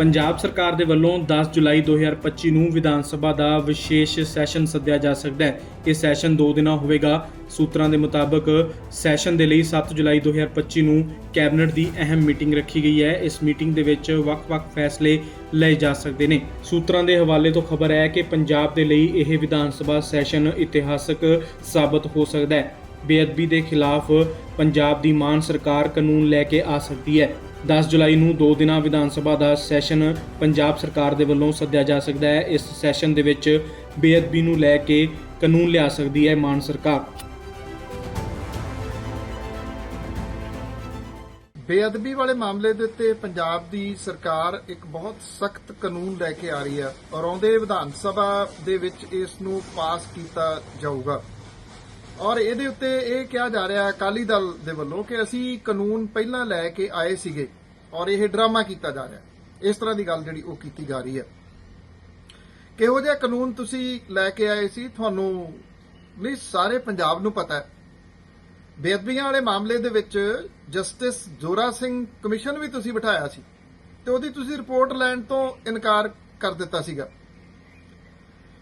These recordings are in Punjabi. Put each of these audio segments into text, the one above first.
ਪੰਜਾਬ ਸਰਕਾਰ ਦੇ ਵੱਲੋਂ 10 ਜੁਲਾਈ 2025 ਨੂੰ ਵਿਧਾਨ ਸਭਾ ਦਾ ਵਿਸ਼ੇਸ਼ ਸੈਸ਼ਨ ਸੱਦਿਆ ਜਾ ਸਕਦਾ ਹੈ। ਇਹ ਸੈਸ਼ਨ 2 ਦਿਨਾਂ ਹੋਵੇਗਾ। ਸੂਤਰਾਂ ਦੇ ਮੁਤਾਬਕ ਸੈਸ਼ਨ ਦੇ ਲਈ 7 ਜੁਲਾਈ 2025 ਨੂੰ ਕੈਬਨਿਟ ਦੀ ਅਹਿਮ ਮੀਟਿੰਗ ਰੱਖੀ ਗਈ ਹੈ। ਇਸ ਮੀਟਿੰਗ ਦੇ ਵਿੱਚ ਵੱਖ-ਵੱਖ ਫੈਸਲੇ ਲਏ ਜਾ ਸਕਦੇ ਨੇ। ਸੂਤਰਾਂ ਦੇ ਹਵਾਲੇ ਤੋਂ ਖਬਰ ਹੈ ਕਿ ਪੰਜਾਬ ਦੇ ਲਈ ਇਹ ਵਿਧਾਨ ਸਭਾ ਸੈਸ਼ਨ ਇਤਿਹਾਸਕ ਸਾਬਤ ਹੋ ਸਕਦਾ ਹੈ। ਬੇਅਦਬੀ ਦੇ ਖਿਲਾਫ ਪੰਜਾਬ ਦੀ ਮਾਨ ਸਰਕਾਰ ਕਾਨੂੰਨ ਲੈ ਕੇ ਆ ਸਕਦੀ ਹੈ। 10 ਜੁਲਾਈ ਨੂੰ ਦੋ ਦਿਨਾਂ ਵਿਧਾਨ ਸਭਾ ਦਾ ਸੈਸ਼ਨ ਪੰਜਾਬ ਸਰਕਾਰ ਦੇ ਵੱਲੋਂ ਸੱਦਿਆ ਜਾ ਸਕਦਾ ਹੈ। ਇਸ ਸੈਸ਼ਨ ਦੇ ਵਿੱਚ ਬੇਅਦਬੀ ਨੂੰ ਲੈ ਕੇ ਕਾਨੂੰਨ ਲਿਆ ਸਕਦੀ ਹੈ ਮਾਨ ਸਰਕਾਰ। ਬੇਅਦਬੀ ਵਾਲੇ ਮਾਮਲੇ ਦੇ ਉੱਤੇ ਪੰਜਾਬ ਦੀ ਸਰਕਾਰ ਇੱਕ ਬਹੁਤ ਸਖਤ ਕਾਨੂੰਨ ਲੈ ਕੇ ਆ ਰਹੀ ਹੈ ਔਰ ਆਉਂਦੇ ਵਿਧਾਨ ਸਭਾ ਦੇ ਵਿੱਚ ਇਸ ਨੂੰ ਪਾਸ ਕੀਤਾ ਜਾਊਗਾ। ਔਰ ਇਹਦੇ ਉੱਤੇ ਇਹ ਕਿਹਾ ਜਾ ਰਿਹਾ ਅਕਾਲੀ ਦਲ ਦੇ ਵੱਲੋਂ ਕਿ ਅਸੀਂ ਕਾਨੂੰਨ ਪਹਿਲਾਂ ਲੈ ਕੇ ਆਏ ਸੀਗੇ ਔਰ ਇਹ ਡਰਾਮਾ ਕੀਤਾ ਜਾ ਰਿਹਾ ਇਸ ਤਰ੍ਹਾਂ ਦੀ ਗੱਲ ਜਿਹੜੀ ਉਹ ਕੀਤੀ ਜਾ ਰਹੀ ਹੈ। ਕਿਹੋ ਜਿਹਾ ਕਾਨੂੰਨ ਤੁਸੀਂ ਲੈ ਕੇ ਆਏ ਸੀ, ਤੁਹਾਨੂੰ ਨਹੀਂ, ਸਾਰੇ ਪੰਜਾਬ ਨੂੰ ਪਤਾ ਹੈ। ਬੇਅਦਬੀਆਂ ਵਾਲੇ ਮਾਮਲੇ ਦੇ ਵਿੱਚ ਜਸਟਿਸ ਜੋਰਾ ਸਿੰਘ ਕਮਿਸ਼ਨ ਵੀ ਤੁਸੀਂ ਬਿਠਾਇਆ ਸੀ ਤੇ ਉਹਦੀ ਤੁਸੀਂ ਰਿਪੋਰਟ ਲੈਣ ਤੋਂ ਇਨਕਾਰ ਕਰ ਦਿੱਤਾ ਸੀਗਾ।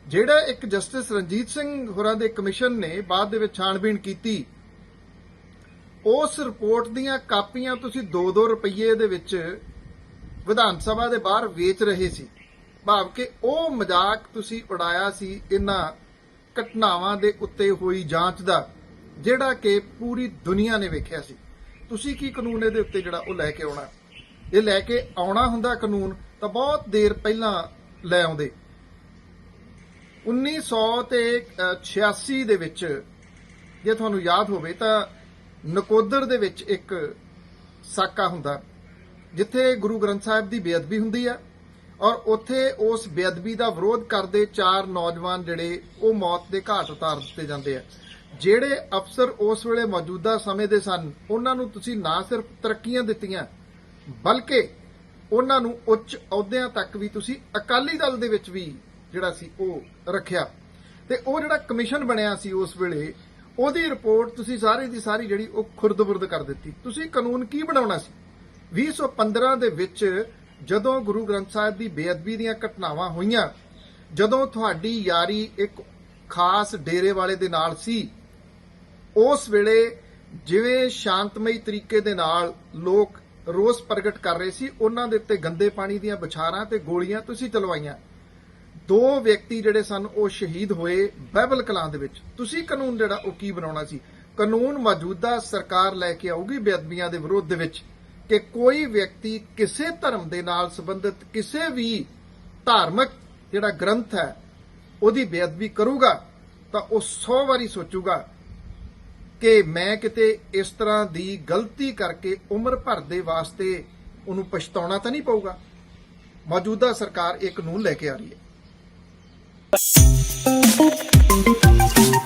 ਜਿਹੜਾ ਇੱਕ ਜਸਟਿਸ ਰਣਜੀਤ ਸਿੰਘ ਹੋਰਾਂ ਦੇ ਕਮਿਸ਼ਨ ਨੇ ਬਾਅਦ ਦੇ ਵਿੱਚ ਛਾਣਬੀਣ ਕੀਤੀ, ਉਸ ਰਿਪੋਰਟ ਦੀਆਂ ਕਾਪੀਆਂ ਤੁਸੀਂ 2-2 ਰੁਪਏ ਦੇ ਵਿੱਚ ਵਿਧਾਨ ਸਭਾ ਦੇ ਬਾਹਰ ਵੇਚ ਰਹੇ ਸੀ। ਭਾਵ ਕਿ ਉਹ ਮਜ਼ਾਕ ਤੁਸੀਂ ਉਡਾਇਆ ਸੀ ਇਹਨਾਂ ਘਟਨਾਵਾਂ ਦੇ ਉੱਤੇ ਹੋਈ ਜਾਂਚ ਦਾ, ਜਿਹੜਾ ਕਿ ਪੂਰੀ ਦੁਨੀਆ ਨੇ ਵੇਖਿਆ ਸੀ। ਤੁਸੀਂ ਕੀ ਕਾਨੂੰਨ ਇਹਦੇ ਉੱਤੇ ਜਿਹੜਾ ਉਹ ਲੈ ਕੇ ਆਉਣਾ? ਇਹ ਲੈ ਕੇ ਆਉਣਾ ਹੁੰਦਾ ਕਾਨੂੰਨ, ਤਾਂ ਬਹੁਤ ਦੇਰ ਪਹਿਲਾਂ ਲੈ ਆਉਂਦੇ। 1986 ਦੇ ਵਿੱਚ, ਜੇ ਤੁਹਾਨੂੰ ਯਾਦ ਹੋਵੇ, ਤਾਂ ਨਕੋਦਰ ਦੇ ਵਿੱਚ ਇੱਕ ਸਾਕਾ ਹੁੰਦਾ, ਜਿੱਥੇ ਗੁਰੂ ਗ੍ਰੰਥ ਸਾਹਿਬ ਦੀ ਬੇਅਦਬੀ ਹੁੰਦੀ ਹੈ ਔਰ ਉੱਥੇ ਉਸ ਬੇਅਦਬੀ ਦਾ ਵਿਰੋਧ ਕਰਦੇ ਚਾਰ ਨੌਜਵਾਨ ਜਿਹੜੇ, ਉਹ ਮੌਤ ਦੇ ਘਾਟ ਉਤਾਰ ਦਿੱਤੇ ਜਾਂਦੇ ਆ। ਜਿਹੜੇ ਅਫਸਰ ਉਸ ਵੇਲੇ ਮੌਜੂਦਾ ਸਮੇਂ ਦੇ ਸਨ, ਉਹਨਾਂ ਨੂੰ ਤੁਸੀਂ ਨਾ ਸਿਰਫ ਤਰੱਕੀਆਂ ਦਿੱਤੀਆਂ, ਬਲਕਿ ਉਹਨਾਂ ਨੂੰ ਉੱਚ ਅਹੁਦਿਆਂ ਤੱਕ ਵੀ ਤੁਸੀਂ ਅਕਾਲੀ ਦਲ ਦੇ ਵਿੱਚ ਵੀ ਜਿਹੜਾ ਸੀ ਉਹ ਰੱਖਿਆ। ਤੇ ਉਹ ਜਿਹੜਾ ਕਮਿਸ਼ਨ ਬਣਿਆ ਸੀ ਉਸ ਵੇਲੇ, ਉਹਦੀ ਰਿਪੋਰਟ ਤੁਸੀਂ ਸਾਰੀ ਦੀ ਸਾਰੀ ਜਿਹੜੀ ਉਹ ਖੁਰਦ-ਬੁਰਦ ਕਰ ਦਿੱਤੀ। ਤੁਸੀਂ ਕਾਨੂੰਨ ਕੀ ਬਣਾਉਣਾ ਸੀ? 2015 ਦੇ ਵਿੱਚ ਜਦੋਂ ਗੁਰੂ ਗ੍ਰੰਥ ਸਾਹਿਬ ਦੀ ਬੇਅਦਬੀ ਦੀਆਂ ਘਟਨਾਵਾਂ ਹੋਈਆਂ, ਜਦੋਂ ਤੁਹਾਡੀ ਯਾਰੀ ਇੱਕ ਖਾਸ ਡੇਰੇ ਵਾਲੇ ਦੇ ਨਾਲ ਸੀ, ਉਸ ਵੇਲੇ ਜਿਵੇਂ ਸ਼ਾਂਤਮਈ ਤਰੀਕੇ ਦੇ ਨਾਲ ਲੋਕ ਰੋਸ ਪ੍ਰਗਟ ਕਰ ਰਹੇ ਸੀ, ਉਹਨਾਂ ਦੇ ਉੱਤੇ ਗੰਦੇ ਪਾਣੀ ਦੀਆਂ ਵਿਚਾਰਾਂ ਤੇ ਗੋਲੀਆਂ ਤੁਸੀਂ ਚਲਵਾਈਆਂ। ਦੋ ਵਿਅਕਤੀ ਜਿਹੜੇ ਸਨ, ਉਹ ਸ਼ਹੀਦ ਹੋਏ ਬਾਈਬਲ ਕਲਾਂ ਦੇ ਵਿੱਚ। ਤੁਸੀਂ ਕਾਨੂੰਨ ਜਿਹੜਾ, ਉਹ ਕੀ ਬਣਾਉਣਾ ਸੀ? ਕਾਨੂੰਨ ਮੌਜੂਦਾ ਸਰਕਾਰ ਲੈ ਕੇ ਆਊਗੀ ਬੇਅਦਬੀਆਂ ਦੇ ਵਿਰੋਧ ਦੇ ਵਿੱਚ ਕਿ ਕੋਈ ਵਿਅਕਤੀ ਕਿਸੇ ਧਰਮ ਦੇ ਨਾਲ ਸੰਬੰਧਿਤ ਕਿਸੇ ਵੀ ਧਾਰਮਿਕ ਜਿਹੜਾ ਗ੍ਰੰਥ ਹੈ, ਉਹਦੀ ਬੇਅਦਬੀ ਕਰੂਗਾ ਤਾਂ ਉਹ 100 ਵਾਰੀ ਸੋਚੂਗਾ ਕਿ ਮੈਂ ਕਿਤੇ ਇਸ ਤਰ੍ਹਾਂ ਦੀ ਗਲਤੀ ਕਰਕੇ ਉਮਰ ਭਰ ਦੇ ਵਾਸਤੇ ਉਹਨੂੰ ਪਛਤਾਉਣਾ ਤਾਂ ਨਹੀਂ ਪਊਗਾ। ਮੌਜੂਦਾ ਸਰਕਾਰ ਇਹ ਕਾਨੂੰਨ ਲੈ ਕੇ ਆ ਰਹੀ ਹੈ। Thank you.